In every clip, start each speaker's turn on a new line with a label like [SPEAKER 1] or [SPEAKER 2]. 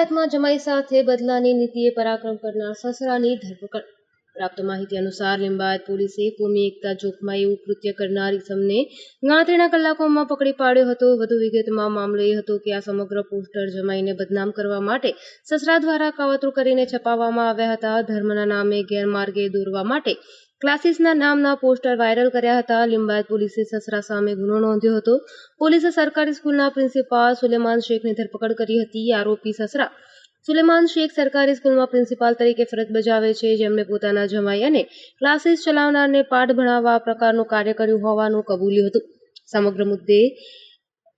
[SPEAKER 1] ઇનાયતમાં જમાઈ સાથે બદલાની નીતિએ પરાક્રમ કરનાર સસરાની ધરપકડ પ્રાપ્ત માહિતી અનુસાર લિંબાયત પોલીસે કોમી એકતા જોખમાં એવું કૃત્ય કરનાર ઇસમને ગણતરીના કલાકોમાં પકડી પાડ્યો હતો વધુ વિગતમાં મામલો એ હતો કે આ સમગ્ર પોસ્ટર જમાઈને બદનામ કરવા માટે સસરા દ્વારા કાવતરું કરીને છપાવવામાં આવ્યા હતા ધર્મના નામે ગેરમાર્ગે દોરવા માટે ક્લાસીસના નામના પોસ્ટર વાયરલ કર્યા હતા લિંબાયત પોલીસે સસરા સામે ગુનો નોંધ્યો હતો પોલીસે સરકારી સ્કૂલના પ્રિન્સિપાલ સુલેમાન શેખની ધરપકડ કરી હતી આરોપી સસરા સુલેમાન શેખ સરકારી સ્કૂલમાં પ્રિન્સિપાલ તરીકે ફરજ બજાવે છે. જેમણે પોતાના જમાઈ અને ક્લાસીસ ચલાવનારને પાઠ ભણાવવા પ્રકારનું કાર્ય કર્યું હોવાનું કબૂલ્યું હતું. સમગ્ર મુદ્દે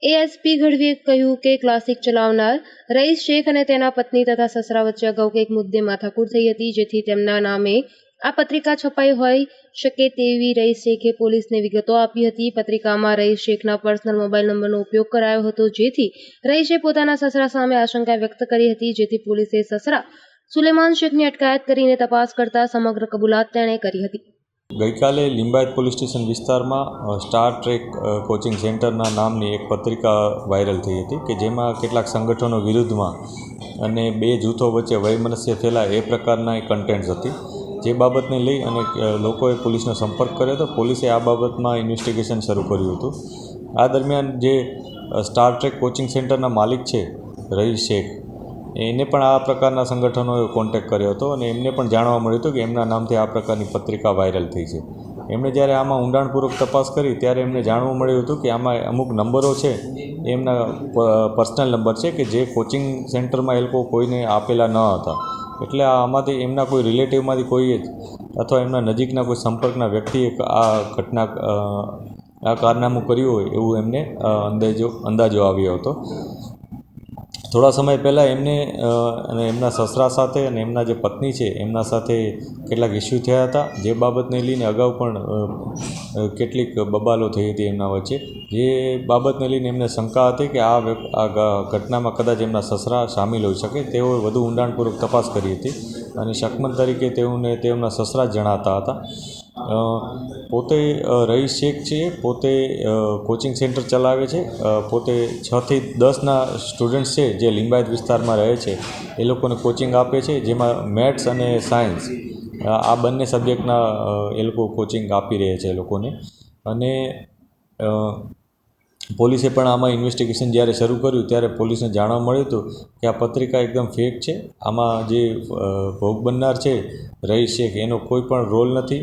[SPEAKER 1] એએસપી ગઢવીએ કહ્યું કે ક્લાસિક ચલાવનાર રઈસ શેખ અને તેના પત્ની તથા સસરા વચ્ચે અગાઉ કંઈક મુદ્દે માથાકૂર થઈ હતી, જેથી તેમના નામે આ પત્રિકા છપાઈ હોઈ શકે તેવી રઈસ શેખે પોલીસને વિગતો આપી હતી. પત્રિકામાં રઈસ શેખના પર્સનલ મોબાઈલ નંબરનો ઉપયોગ કરાયો હતો, જેથી રઈસે પોતાના સસરા સામે આશંકા વ્યક્ત કરી હતી, જેથી પોલીસે સસરા સુલેમાન શેખની અટકાયત કરીને તપાસ કરતા સમગ્ર કબૂલાત તેણે કરી હતી.
[SPEAKER 2] ગઈકાલે લિંબાયત પોલીસ સ્ટેશન વિસ્તારમાં સ્ટાર ટ્રેક કોચિંગ સેન્ટરના નામની એક પત્રિકા વાયરલ થઈ હતી કે જેમાં કેટલાક સંગઠનો વિરુદ્ધમાં અને બે જૂથો વચ્ચે વૈમનસ્ય થયેલા એ પ્રકારના કન્ટેન્ટ્સ હતી. જે બાબતને લઈ અને લોકોએ પોલીસનો સંપર્ક કર્યો હતો. પોલીસે આ બાબતમાં ઇન્વેસ્ટિગેશન શરૂ કર્યું હતું. આ દરમિયાન જે સ્ટાર ટ્રેક કોચિંગ સેન્ટરના માલિક છે, રહીશ શેખ એને પણ આ પ્રકારના સંગઠનોએ કોન્ટેક કર્યો હતો અને એમને પણ જાણવા મળ્યું હતું કે એમના નામથી આ પ્રકારની પત્રિકા વાયરલ થઈ છે. એમણે જ્યારે આમાં ઊંડાણપૂર્વક તપાસ કરી, ત્યારે એમને જાણવા મળ્યું હતું કે આમાં અમુક નંબરો છે, એમના પર્સનલ નંબર છે કે જે કોચિંગ સેન્ટરમાં એ લોકો કોઈને આપેલા ન હતા. એટલે આમાંથી એમના કોઈ રિલેટિવમાંથી કોઈએ જ અથવા એમના નજીકના કોઈ સંપર્કના વ્યક્તિએ આ ઘટના આ કારનામું કર્યું હોય એવું એમને અંદાજો અંદાજો આવ્યો હતો. થોડા સમય પહેલાં એમને અને એમના સસરા સાથે અને એમના જે પત્ની છે, એમના સાથે કેટલાક ઇસ્યુ થયા હતા. જે બાબતને લઈને અગાઉ પણ કેટલીક બબાલો થઈ હતી એમના વચ્ચે. જે બાબતને લઈને એમને શંકા હતી કે આ આ ઘટનામાં કદાચ એમના સસરા સામેલ હોઈ શકે. તેઓએ વધુ ઊંડાણપૂર્વક તપાસ કરી હતી. અને શકમંદ તરીકે તેઓને તેમના સસરા જણાતા હતા. પોતે અ, શેખ છે પોતે કોચિંગ સેન્ટર ચલાવે છે પોતે છથી દસના સ્ટુડન્ટ્સ છે જે લિંબાયત વિસ્તારમાં રહે છે એ લોકોને કોચિંગ આપે છે જેમાં મેથ્સ અને સાયન્સ આ બંને સબ્જેક્ટના એ લોકો કોચિંગ આપી રહ્યા છે એ લોકોને. અને પોલીસે પણ આમાં ઇન્વેસ્ટિગેશન જ્યારે શરૂ કર્યું ત્યારે પોલીસને જાણવા મળ્યું હતું કે આ પત્રિકા એકદમ ફેક છે. આમાં જે ભોગ બનનાર છે રહીશ શેખ એનો કોઈ પણ રોલ નથી.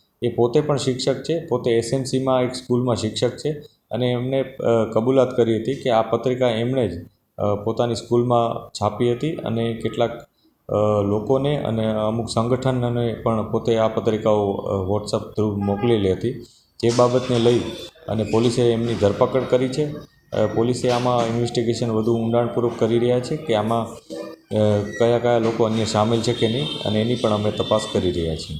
[SPEAKER 2] એ પોતે પણ શિક્ષક છે, પોતે એસએમસીમાં એક સ્કૂલમાં શિક્ષક છે અને એમને કબૂલાત કરી હતી કે આ પત્રિકા એમણે જ પોતાની સ્કૂલમાં છાપી હતી અને કેટલાક લોકોને અને અમુક સંગઠનને પણ પોતે આ પત્રિકાઓ વોટ્સઅપ થ્રુ મોકલેલી હતી જે બાબતને લઈ અને પોલીસે એમની ધરપકડ કરી છે. પોલીસે આમાં ઇન્વેસ્ટિગેશન વધુ ઊંડાણપૂર્વક કરી રહ્યા છે કે આમાં કયા કયા લોકો અન્ય સામેલ છે કે નહીં અને એની પણ અમે તપાસ કરી રહ્યા છીએ.